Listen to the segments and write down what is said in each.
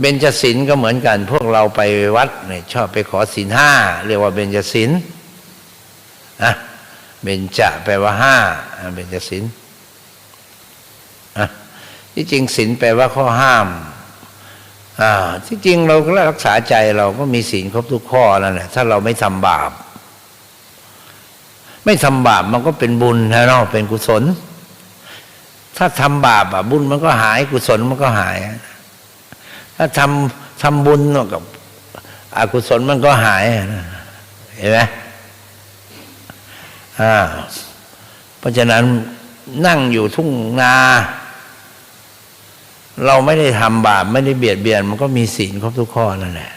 เบญจศีลก็เหมือนกัน พวกเราไปวัดเนี่ยชอบไปขอศีลห้าเรียกว่าเบญจศีลอะเบญจะแปลว่าห้าเบญจศีลอะที่จริงศีลแปลว่าข้อห้ามอ่าที่จริงเราก็รักษาใจเราก็มีศีลครบทุกข้อนั่นแหละถ้าเราไม่ทำบาป ไม่ทำบาปมันก็เป็นบุญนะเนาะเป็นกุศล ถ้าทำบาปอะบุญมันก็หายกุศลมันก็หาย ถ้าทำทำบุญกับอกุศลมันก็หายเห็นไหมอ่าเพราะฉะนั้นนั่งอยู่ทุ่งนา เราไม่ได้ทำบาป ไม่ได้เบียดเบียน มันก็มีศีลครบทุกข้อนั่นแหละ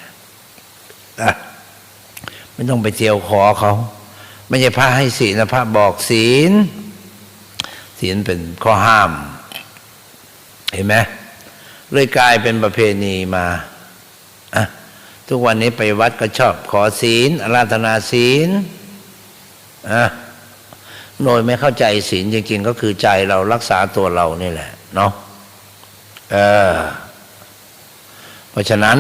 อะไม่ต้องไปเจียวขอเขา ไม่ใช่พระให้ศีลนะพระบอกศีล ศีลเป็นข้อห้าม เห็นไหม เลยกลายเป็นประเพณีมาอะทุกวันนี้ไปวัดก็ชอบขอศีลอาราธนาศีลอะโดยไม่เข้าใจศีลจริงๆ ก็คือใจเรารักษาตัวเรานี่แหละ เนาะเออเพราะฉะนั้น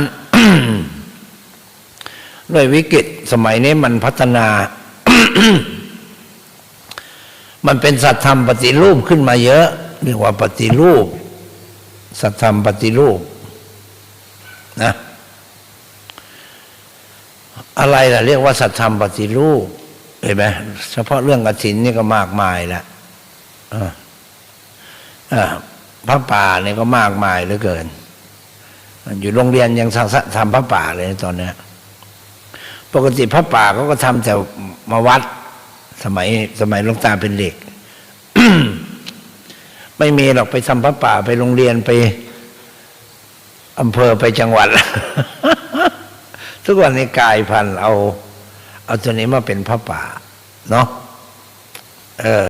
ด้วยวิกฤตสมัยนี้มันพัฒนา มันเป็นสัตธรรมปฏิรูปขึ้นมาเยอะเรียกว่าปฏิรูป สัตธรรมปฏิรูปนะอะไรล่ะ เรียกว่าสัตธรรมปฏิรูปเห็นไหมเฉพาะเรื่องกฐินนี่ก็มากมายแล้วพระป่าเนี่ยก็มากมายเหลือเกิน อยู่โรงเรียนยังทำพระป่าเลยตอนเนี้ยปกติพระป่าเขาก็ทำแต่มาวัด สมัยสมัยลงตาเป็นเด็ก ไม่มีหรอกไปทำพระป่าไปโรงเรียนไปอำเภอไปจังหวัด ทุกวันนี้กายพันเอา เอาตัวนี้มาเป็นพระป่า เนาะเออ